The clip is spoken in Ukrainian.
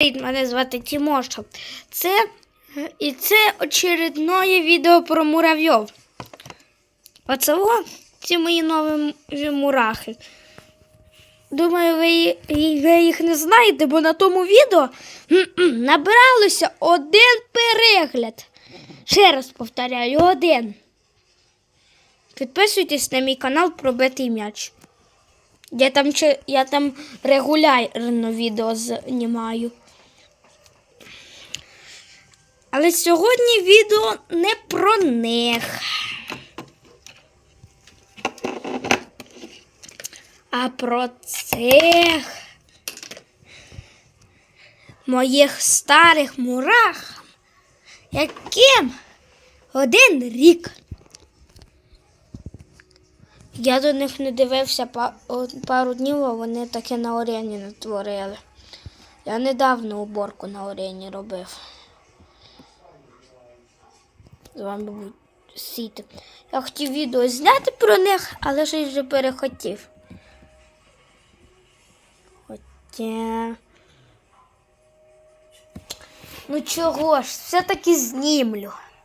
Привіт, мене звати Тімоша. Це і це очередне відео про муравйов. Оце о, ці мої нові мурахи. Думаю, ви, ви їх не знаєте, бо на тому відео м-м, один перегляд. Ще раз повторяю, один. Підписуйтесь на мій канал Пробитий м'яч. Я там, я там регулярно відео знімаю. Але сьогодні відео не про них. А про цих моїх старих мурах, яким один рік. Я до них не дивився па- пару днів, а вони таке на орені натворили. Я недавно уборку на орені робив. З вами був Сіти. Я хотів відео зняти про них, але щось вже перехотів. Хоча. Ну чого ж, все-таки знімлю.